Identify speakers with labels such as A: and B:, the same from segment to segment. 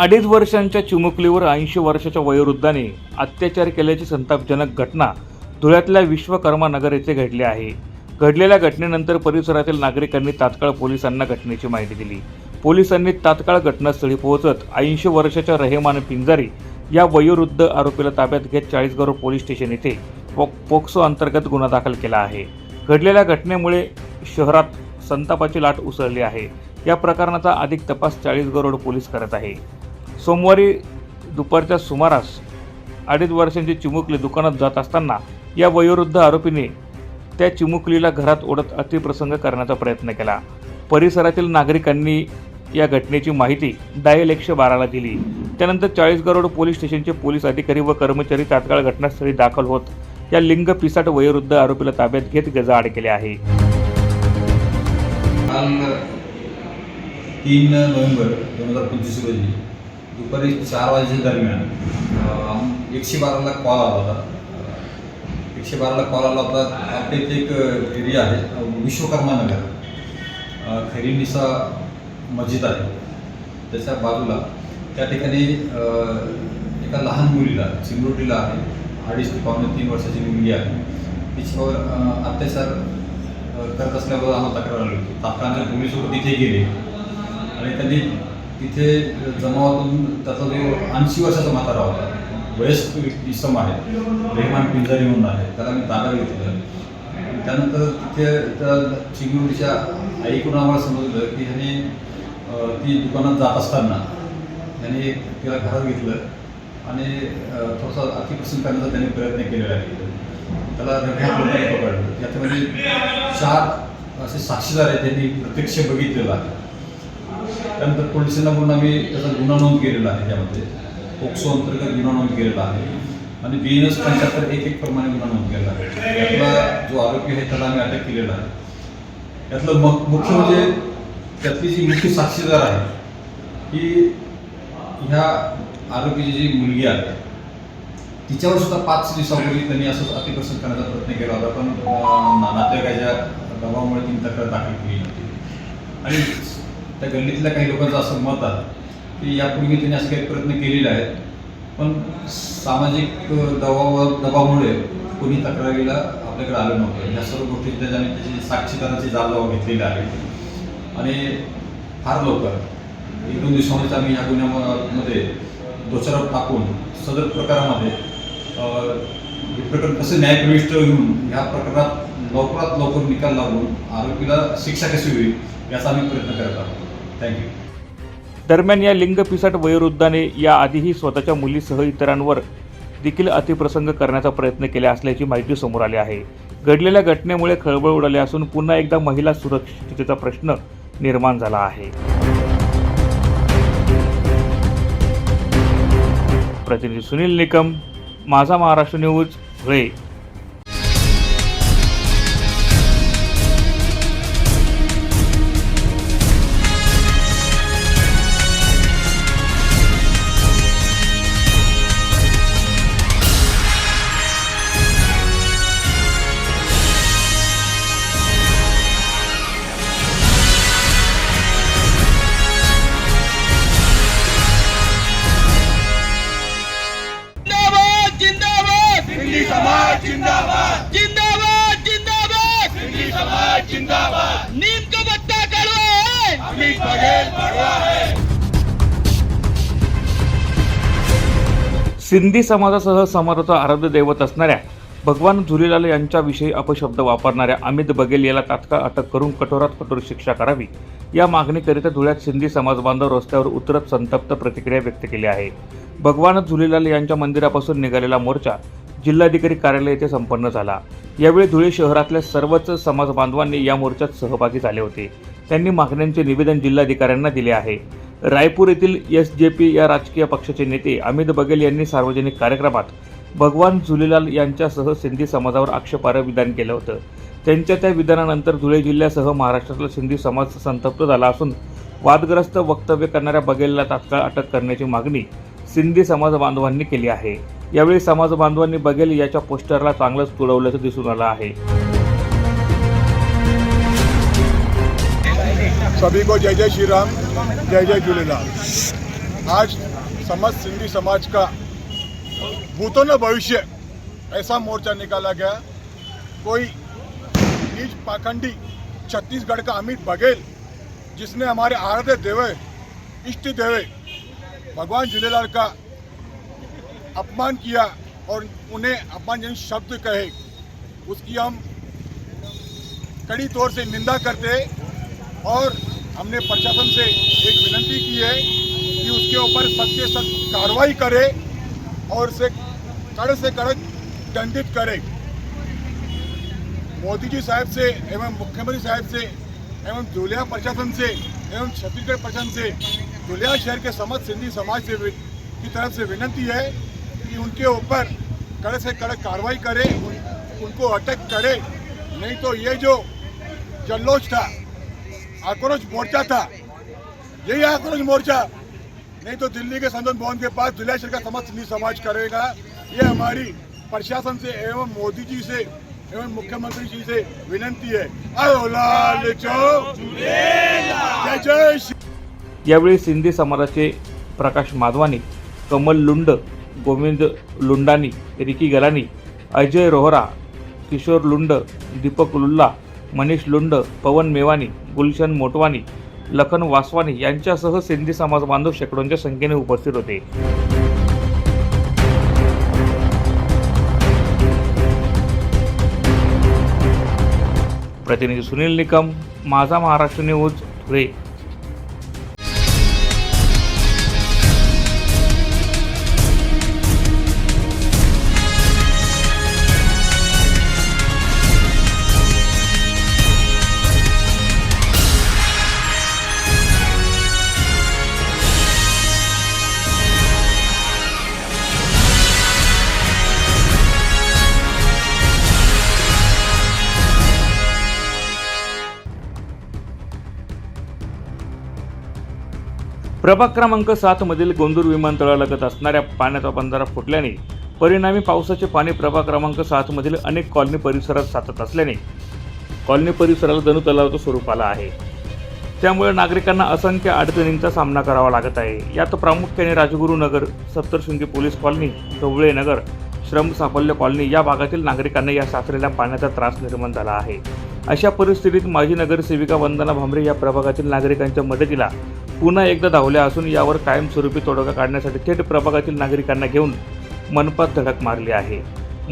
A: अडीच वर्षांच्या चिमुकलीवर ऐंशी वर्षाच्या वयोवृद्धाने अत्याचार केल्याची संतापजनक घटना धुळ्यातल्या विश्वकर्मा नगर येथे घडली आहे. घडलेल्या घटनेनंतर परिसरातील नागरिकांनी तात्काळ पोलिसांना घटनेची माहिती दिली. पोलिसांनी तात्काळ घटनास्थळी पोहोचत ऐंशी वर्षाच्या रहेमान पिंजारी या वयोवृद्ध आरोपीला ताब्यात घेत चाळीसगाव पोलीस स्टेशन येथे पो पोक्सो अंतर्गत गुन्हा दाखल केला आहे. घडलेल्या घटनेमुळे शहरात संतापाची लाट उसळली आहे. या प्रकरणाचा अधिक तपास चाळीसगाव रोड पोलीस करत आहे. सोमवारी दुपारच्या सुमारास अडीच वर्षांची चिमुकली दुकानात जात असताना या वयोवृद्ध आरोपीने त्या चिमुकलीला घरात ओढत अतिप्रसंग करण्याचा प्रयत्न केला. परिसरातील नागरिकांनी या घटनेची माहिती डायल एकशे बाराला दिली. त्यानंतर चाळीस रोड पोलीस स्टेशनचे पोलीस अधिकारी व कर्मचारी तात्काळ घटनास्थळी दाखल होत या लिंग पिसाट वयोवृद्ध आरोपीला ताब्यात घेत गजाआड केले आहे.
B: तीन नोव्हेंबर दोन हजार पंचवीस रोजी दुपारी चार वाजेच्या दरम्यान एकशे बाराला कॉल आला होता. एकशे बाराला कॉल आला होता. आपल्या इथे एक एरिया आहे विश्वकर्मा नगर. खैरीनिसा मस्जिद आहे. त्याच्या बाजूला त्या ठिकाणी एका लहान मुलीला चिमरोटीला आहे. अडीच ते पावणे तीन वर्षाची मुलगी आहे. तिच्यावर अत्याचार करत असल्यावर आम्हाला तक्रार आली होती. तात्काळ पोलीस लोक तिथे गेले. आणि त्यांनी तिथे जमावातून त्याचा जो ऐंशी वर्षाचा म्हातारा होता वयस्क इसम आहे रेहमान पिंजारी म्हणून आहे त्याला मी ताब्यात घेतलं. त्यानंतर तिथे त्या चिंगरुडीच्या आईकडून आम्हाला समजलं की ह्याने ती दुकानात जात असताना त्याने तिला घरात घेतलं आणि थोडासा अतिप्रसंग करण्याचा त्याने प्रयत्न केलेला आहे. त्याला रघ्या पकडलं याच्यामध्ये चार असे साक्षीदार आहेत त्यांनी प्रत्यक्ष बघितलेलं आहे. त्यानंतर पोलिसांना म्हणून आम्ही त्याचा गुन्हा नोंद केलेला आहे त्यामध्ये पोक्सो अंतर्गत गुन्हा नोंद केलेला आहे. आणि बी एन एस पंच्याहत्तर एक एक प्रमाणे गुन्हा नोंद केलेला आहे. त्यातला जो आरोपी आहे त्याला आम्ही अटक केलेला आहे. त्यातलं मग मुख्य म्हणजे त्यातली जी मुख्य साक्षीदार आहे की ह्या आरोपीची जी मुलगी आहे तिच्यावर सुद्धा पाच दिवसापूर्वी त्यांनी असं अतिप्रसंग करण्याचा प्रयत्न केला होता. पण अं, नातेवाईकाच्या दबावामुळे तिने तक्रार दाखल केली नव्हती. आणि त्या गल्लीतल्या काही लोकांचं असं मत आहे की यापूर्वी त्यांनी असे काही प्रयत्न केलेले आहेत. पण सामाजिक दबावा दबावामुळे कोणी तक्रारीला आपल्याकडे आलं नव्हतं. या सर्व गोष्टी त्याच्याने त्याची साक्षीदाराची जागा घेतलेली आहे. आणि फार लवकर एक दोन दिवसामध्येच आम्ही ह्या गुन्ह्यामध्ये दोषारोप टाकून सदर प्रकारामध्ये हे प्रकरण कसं न्यायप्रविष्ट घेऊन ह्या प्रकरणात लवकरात लवकर निकाल लागून आरोपीला शिक्षा कशी होईल याचा आम्ही प्रयत्न करत आहोत. थँक्यू
A: दरम्यान या लिंग पिसाट वयोवृद्धाने या आधीही स्वतःच्या मुलीसह इतरांवर देखील अतिप्रसंग करण्याचा प्रयत्न केला असल्याची माहिती समोर आली आहे. घडलेल्या घटनेमुळे खळबळ उडाली असून पुन्हा एकदा महिला सुरक्षिततेचा प्रश्न निर्माण झाला आहे. प्रतिनिधी सुनील निकम माझा महाराष्ट्र न्यूज धुळे. सिंधी समाजासह समाजाचा आराध्य दैवत असणाऱ्या भगवान झुलेलाल यांच्याविषयी अपशब्द वापरणाऱ्या अमित बघेल याला तात्काळ अटक करून कठोरात कठोर शिक्षा करावी. या मागणीकरिता धुळ्यात सिंधी समाज बांधव रस्त्यावर उतरत संतप्त प्रतिक्रिया व्यक्त केली आहे. भगवान झुलेलाल यांच्या मंदिरापासून निघालेला मोर्चा जिल्हाधिकारी कार्यालय येथे संपन्न झाला. यावेळी धुळे शहरातल्या सर्वच समाज बांधवांनी या मोर्चात सहभागी झाले होते. त्यांनी मागण्यांचे निवेदन जिल्हाधिकाऱ्यांना दिले आहे. रायपूर येथील एस जे पी या राजकीय पक्षाचे नेते अमित बघेल यांनी सार्वजनिक कार्यक्रमात भगवान झुलेलाल यांच्यासह सिंधी समाजावर आक्षेपार्ह विधान केलं होतं. त्यांच्या त्या विधानानंतर धुळे जिल्ह्यासह महाराष्ट्रातला सिंधी समाज संतप्त झाला असून वादग्रस्त वक्तव्य करणाऱ्या बघेलला तात्काळ अटक करण्याची मागणी सिंधी समाज बांधवांनी केली आहे. यावेळी समाज बांधवांनी बघेल याच्या पोस्टरला चांगलंच तुडवल्याचं दिसून आलं आहे.
C: सभी को जय जय श्री राम जय जय झूलेलाल। आज समस्त सिंधी समाज का भूतों न भविष्य, ऐसा मोर्चा निकाला गया। कोई निज पाखंडी छत्तीसगढ़ का अमित बघेल, जिसने हमारे आराध्य देवे, इष्ट देवे, भगवान झूलेलाल का अपमान किया और उन्हें अपमानजनक शब्द कहे, उसकी हम कड़ी तौर से निंदा करते और हमने प्रशासन से एक विनती की है कि उसके ऊपर सख्त से सख्त कार्रवाई करे और उसे कड़े से कड़क दंडित करे। मोदी जी साहब से एवं मुख्यमंत्री साहब से एवं धुलिया प्रशासन से एवं छत्तीसगढ़ प्रशासन से धुलिया शहर के समस्त सिंधी समाज से की तरफ़ से विनती है कि उनके ऊपर कड़े से कड़क कार्रवाई करे उन, उनको अटक करे। नहीं तो ये जो जल्लोच था आक्रोश मोर्चा था। यही आक्रोश मोर्चा। नहीं तो दिल्ली के संसद भवन के पास जिला का समस्त सिंधी समाज करेगा। ये हमारी प्रशासन से एवं मोदी जी से एवं मुख्यमंत्री जी से विनंती है। आओ लाल
A: यावेळी सिंधी समाजाचे प्रकाश माधवानी कमल लुंड गोविंद लुंडानी रिकी गलानी अजय रोहरा किशोर लुंड दीपक लुल्ला मनीष लुंड पवन मेवानी गुलशन मोटवानी लखन वासवानी यांच्यासह सिंधी समाज बांधव शेकडोंच्या संख्येने उपस्थित होते. प्रतिनिधी सुनील निकम माझा महाराष्ट्र न्यूज धुळे. प्रभाग क्रमांक सातमधील गोंदूर विमानतळालगत असणाऱ्या पाण्याचा बंधारा फुटल्याने परिणामी पावसाचे पाणी प्रभाग क्रमांक सातमधील अनेक कॉलनी परिसरात साचत असल्याने कॉलनी परिसराला जणू तलावाचं स्वरूप आलं आहे. त्यामुळे नागरिकांना असंख्य अडचणींचा सामना करावा लागत आहे. यात प्रामुख्याने Rajgurunagar Saptashrungi police colony Dhawale Nagar Shram Safalya colony या भागातील नागरिकांना या साचलेल्या पाण्याचा त्रास निर्माण झाला आहे. अशा परिस्थितीत माजी नगरसेविका वंदना भांबरे या प्रभागातील नागरिकांच्या मदतीला पुन्हा एकदा धावल्या असून यावर कायमस्वरूपी तोडगा काढण्यासाठी थेट प्रभागातील नागरिकांना घेऊन मनपात धडक मारली आहे.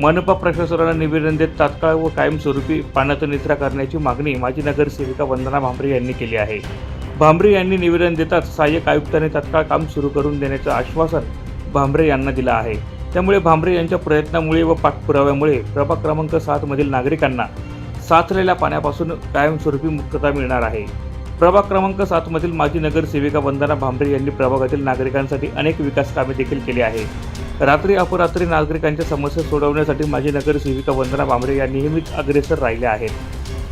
A: मनपा प्रशासनाला निवेदन देत तात्काळ व कायमस्वरूपी पाण्याचा निचरा करण्याची मागणी माजी नगरसेविका वंदना भांबरे यांनी केली आहे. भांबरे यांनी निवेदन देताच सहाय्यक आयुक्तांनी तात्काळ काम सुरू करून देण्याचं आश्वासन भांबरे यांना दिलं आहे. त्यामुळे भांबरे यांच्या प्रयत्नामुळे व पाठपुराव्यामुळे प्रभाग क्रमांक सातमधील नागरिकांना साचलेल्या पाण्यापासून कायमस्वरूपी मुक्तता मिळणार आहे. प्रभाग क्रमांक सातमधील माजी नगरसेविका वंदना भांबरे यांनी प्रभागातील नागरिकांसाठी अनेक विकास कामे देखील केली आहे रात्री अपरात्री नागरिकांच्या समस्या सोडवण्यासाठी माजी नगरसेविका वंदना भांबरे या नेहमीच अग्रेसर राहिल्या आहेत.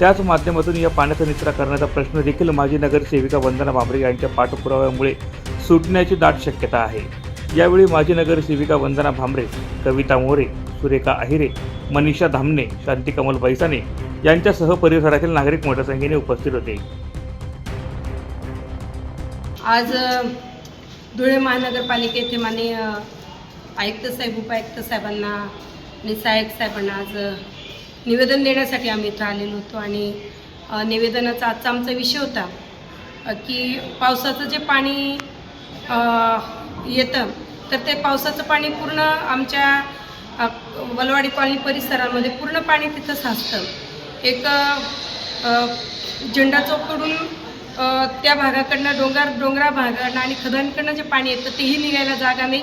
A: त्याच माध्यमातून या पाण्याचा निचरा करण्याचा प्रश्न देखील माजी नगरसेविका वंदना भांबरे यांच्या पाठपुराव्यामुळे सुटण्याची दाट शक्यता आहे. यावेळी माजी नगरसेविका वंदना भांबरे कविता मोरे सुरेखा अहिरे मनीषा धामणे शांती कमल बैसाने यांच्यासह परिसरातील नागरिक मोठ्या संख्येने उपस्थित होते.
D: आज धुळे महानगरपालिकेचे येथे माननीय आयुक्त साहेब उपायुक्त साहेबांना आणि सहाय्यक साहेबांना आज निवेदन देण्यासाठी आम्ही इथं आलेलो होतो. आणि निवेदनाचा आजचा आमचा विषय होता की पावसाचं जे पाणी येतं तर ते पावसाचं पाणी पूर्ण आमच्या वलवाडी कॉलनी परिसरामध्ये पूर्ण पाणी तिथं साचतं. एक झेंडा चौकडून त्या भागाकडनं डोंगर डोंगरा भागाकडनं आणि खदानकडनं जे पाणी येतं तेही निघायला जागा नाही.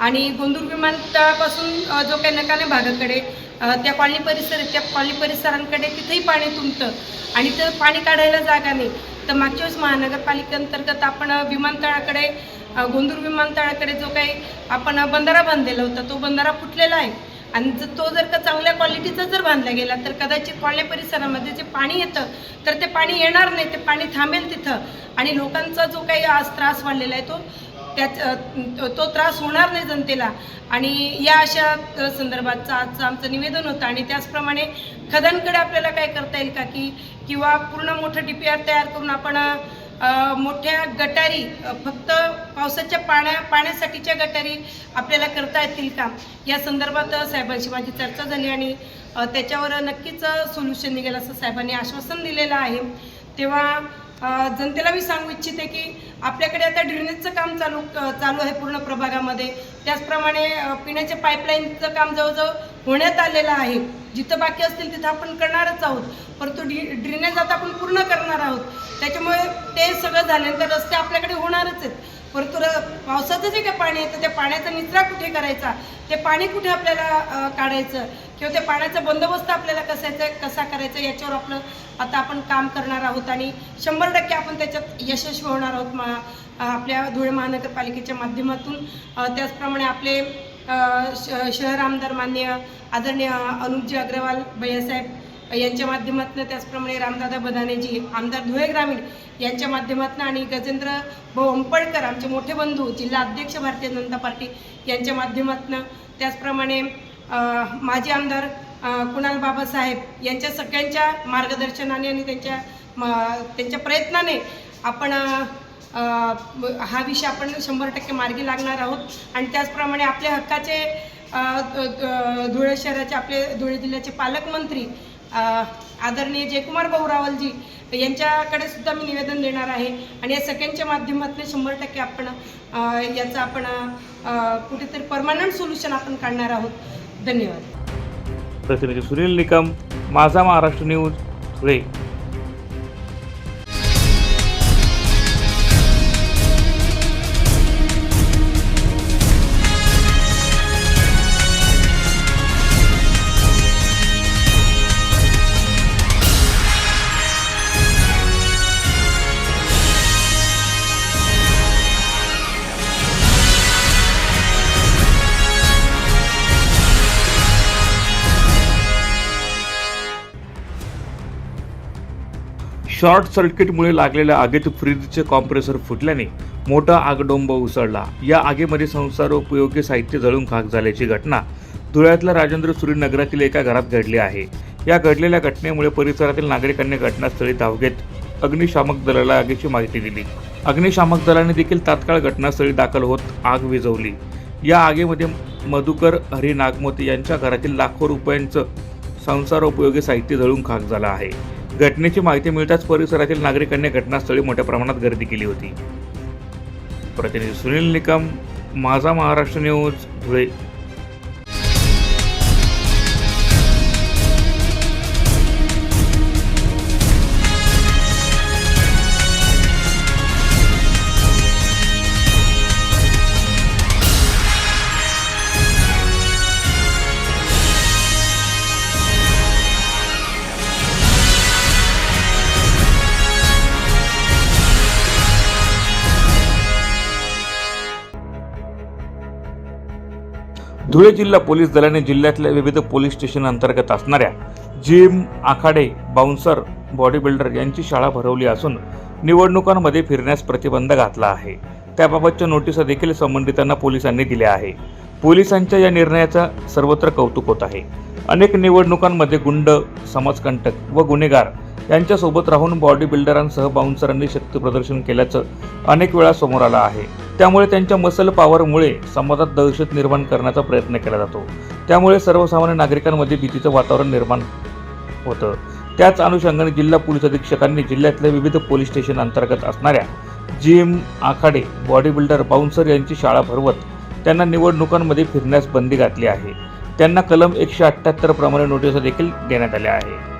D: आणि गोंदूर विमानतळापासून जो काही नकाने भागाकडे त्या कॉलनी परिसर त्या कॉलनी परिसरांकडे तिथेही पाणी तुंबतं आणि तर पाणी काढायला जागा नाही. तर मागच्या वेळेस महानगरपालिकेअंतर्गत आपण विमानतळाकडे गोंदूर विमानतळाकडे जो काही आपण बंधारा बांधलेला होता तो बंधारा फुटलेला आहे. आणि जर तो जर का चांगल्या क्वालिटीचा जर बांधला गेला तर कदाचित कॉलनी परिसरामध्ये जे पाणी येतं तर ते पाणी येणार नाही ते पाणी थांबेल तिथं. आणि लोकांचा जो काही आज त्रास वाढलेला आहे तो त्याच तो त्रास होणार नाही जनतेला. आणि या अशा संदर्भातचं आजचं आमचं निवेदन होतं आणि त्याचप्रमाणे खदानकडे आपल्याला काय करता येईल का की किंवा पूर्ण मोठं डी पी आर तयार करून आपण मोठ्या गटारी फक्त पावसाच्या पाण्या पाण्यासाठीच्या गटारी आपल्याला करता येतील का? या संदर्भात साहेबांशी माझी चर्चा झाली आणि त्याच्यावर नक्कीच सोल्युशन निघेल असं साहेबांनी आश्वासन दिलेलं आहे. तेव्हा जनतेला मी सांगू इच्छिते की आपल्याकडे आता ड्रेनेजचं काम चालू चालू आहे पूर्ण प्रभागामध्ये. त्याचप्रमाणे पिण्याच्या पाईपलाईनचं काम जवळजवळ होण्यात आलेला आहे. जिथं बाकी असतील तिथं आपण करणारच आहोत. परंतु डी ड्रेनेज आता आपण पूर्ण करणार आहोत. त्याच्यामुळे ते सगळं झाल्यानंतर रस्ते आपल्याकडे होणारच आहेत. परंतु र पावसाचं जे काही पाणी येतं त्या पाण्याचा निचरा कुठे करायचा? ते पाणी कुठे आपल्याला काढायचं? किंवा त्या पाण्याचा बंदोबस्त आपल्याला कसायचा कसा करायचा? याच्यावर आपलं आता आपण काम करणार आहोत आणि शंभर टक्के आपण त्याच्यात यशस्वी होणार आहोत मा आपल्या धुळे महानगरपालिकेच्या माध्यमातून. त्याचप्रमाणे आपले श शहर आमदार मान्य आदरणीय अनुपजी अग्रवाल भैयासाहेब यांच्या माध्यमातून त्याचप्रमाणे रामदादा बदानेजी आमदार धुळे ग्रामीण यांच्या माध्यमातून आणि गजेंद्र भाऊ अंपळकर आमचे मोठे बंधू जिल्हा अध्यक्ष भारतीय जनता पार्टी यांच्या माध्यमातून त्याचप्रमाणे माजी आमदार कुणाल बाबासाहेब यांच्या सगळ्यांच्या मार्गदर्शनाने आणि त्यांच्या म- त्यांच्या प्रयत्नाने आपण हा विषय आपण शंभर टक्के मार्गी लागणार आहोत. आणि त्याचप्रमाणे आपल्या हक्काचे धुळे शहराचे आपले धुळे जिल्ह्याचे पालकमंत्री आदरणीय जयकुमार भाऊ रावलजी यांच्याकडे सुद्धा मी निवेदन देणार आहे. आणि या सगळ्यांच्या माध्यमातून शंभर टक्के आपण याचं आपण कुठेतरी परमानंट सोल्युशन आपण काढणार आहोत. धन्यवाद.
A: प्रतिनिधी सुनील निकम माझा महाराष्ट्र न्यूज धुळे. शॉर्ट सर्किटमुळे लागलेल्या आगीत फ्रीजचे कॉम्प्रेसर फुटल्याने मोठा आगडोंब उसळला. या आगीमध्ये संसारोपयोगी साहित्य जळून खाक झाल्याची घटना धुळ्यातल्या राजेंद्र सुरी नगरातील एका घरात घडली आहे. या घडलेल्या घटनेमुळे परिसरातील नागरिकांनी घटनास्थळी धाव घेत अग्निशामक दलाला आगीची माहिती दिली. अग्निशामक दलाने देखील तात्काळ घटनास्थळी दाखल होत आग विझवली. या आगीमध्ये मधुकर हरी नागमोती यांच्या घरातील लाखो रुपयांचं संसारोपयोगी साहित्य जळून खाक झालं आहे. घटनेची माहिती मिळताच परिसरातील नागरिकांनी घटनास्थळी मोठ्या प्रमाणात गर्दी केली होती. प्रतिनिधी सुनील निकम माझा महाराष्ट्र न्यूज धुळे. धुळे जिल्हा पोलीस दलाने जिल्ह्यातल्या विविध पोलीस स्टेशन अंतर्गत असणाऱ्या जिम आखाडे बाउन्सर बॉडी बिल्डर यांची शाळा भरवली असून निवडणुकांमध्ये फिरण्यास प्रतिबंध घातला आहे. त्याबाबतच्या नोटिसा देखील संबंधितांना पोलिसांनी दिल्या आहे. पोलिसांच्या या निर्णयाचा सर्वत्र कौतुक होत आहे. अनेक निवडणुकांमध्ये गुंड समाजकंटक व गुन्हेगार यांच्यासोबत राहून बॉडी बिल्डरांसह बाउन्सरांनी शक्तीप्रदर्शन केल्याचं अनेक वेळा समोर आलं आहे. त्यामुळे त्यांच्या मसल पॉवरमुळे समाजात दहशत निर्माण करण्याचा प्रयत्न केला जातो. त्यामुळे सर्वसामान्य नागरिकांमध्ये भीतीचं वातावरण निर्माण होतं. त्याच अनुषंगाने जिल्हा पोलीस अधीक्षकांनी जिल्ह्यातल्या विविध पोलीस स्टेशन अंतर्गत असणाऱ्या जिम आखाडे बॉडी बिल्डर बाउन्सर यांची शाळा भरवत त्यांना निवडणुकांमध्ये फिरण्यास बंदी घातली आहे. त्यांना कलम एकशे अठ्ठ्याहत्तर प्रमाणे नोटिसा देखील देण्यात आल्या आहे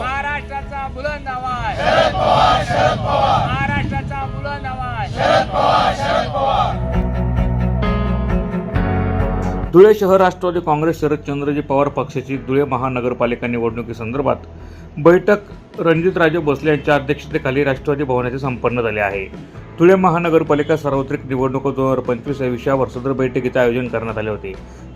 E: महाराष्ट्राचा. बुलंद आवाज. महाराष्ट्राचा बुलंद आवाज.
A: धुळे शहर राष्ट्रवादी काँग्रेस शरद चंद्रजी पवार पक्षाची धुळे महानगरपालिका निवडणुकीसंदर्भात बैठक रणजितराजे भोसले यांच्या अध्यक्षतेखाली राष्ट्रवादी भवनाचे संपन्न झाले आहे. धुळे महानगरपालिका सार्वत्रिक निवडणूक दोन हजार पंचवीस या विषयावर सदर बैठकीचे आयोजन करण्यात आले होते.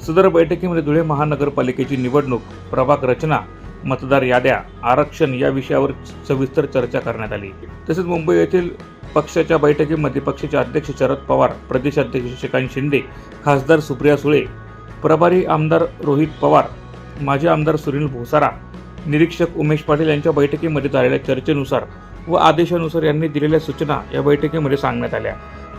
A: सदर बैठकीमध्ये धुळे महानगरपालिकेची निवडणूक प्रभाग रचना मतदार याद्या आरक्षण या विषयावर सविस्तर चर्चा करण्यात आली. तसेच मुंबई येथील पक्षाच्या बैठकीमध्ये पक्षाचे अध्यक्ष शरद पवार प्रदेशाध्यक्ष शशिकांत शिंदे खासदार सुप्रिया सुळे प्रभारी आमदार रोहित पवार माजी आमदार सुनील भोसारा निरीक्षक उमेश पाटील यांच्या बैठकीमध्ये झालेल्या चर्चेनुसार व आदेशानुसार यांनी दिलेल्या सूचना या बैठकीमध्ये सांगण्यात आल्या.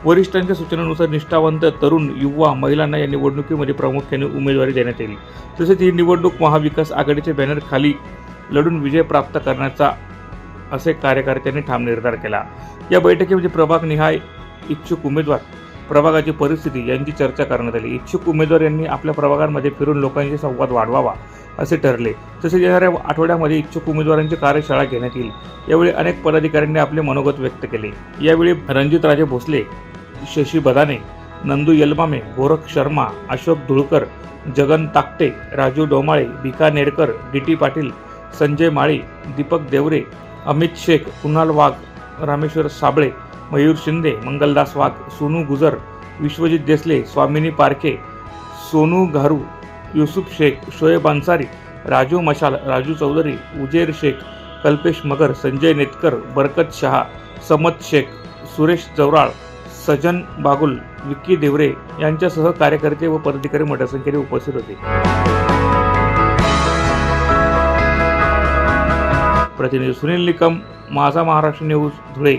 A: वरिष्ठांच्या सूचनेनुसार निष्ठावंत तरुण युवा महिलांना या निवडणुकीमध्ये प्रामुख्याने उमेदवारी देण्यात येईल. तसेच ही निवडणूक महाविकास आघाडीच्या बॅनरखाली लढून विजय प्राप्त करण्याचा असे कार्यकर्त्यांनी ठाम निर्धार केला. या बैठकीमध्ये प्रभाग निहाय इच्छुक उमेदवार प्रभागाची परिस्थिती यांची चर्चा करण्यात आली. इच्छुक उमेदवार यांनी आपल्या प्रभागांमध्ये फिरून लोकांशी संवाद वाढवावा. असे ठरले. तसेच येणाऱ्या आठवड्यामध्ये इच्छुक उमेदवारांची कार्यशाळा घेण्यात येईल. यावेळी अनेक पदाधिकाऱ्यांनी आपले मनोगत व्यक्त केले. यावेळी रणजितराजे भोसले शशी बदाने नंदू यलमामे गोरख शर्मा अशोक धुळकर जगन ताकटे राजू डोमाळे भिका नेडकर डी टी पाटील संजय माळी दीपक देवरे अमित शेख कुणाल वाघ रामेश्वर साबळे मयूर शिंदे मंगलदास वाघ सोनू गुजर विश्वजित देसले स्वामिनी पारखे सोनू घारू युसुफ शेख शोएब अन्सारी राजू मशाल राजू चौधरी उजेर शेख कल्पेश मगर संजय नेतकर बरकत शहा समत शेख सुरेश जवराळ सजन बागुल विक्की देवरे यांच्यासह कार्यकर्ते व पदाधिकारी मोठ्या संख्येने उपस्थित होते. प्रतिनिधी सुनील निकम माझा महाराष्ट्र न्यूज धुळे.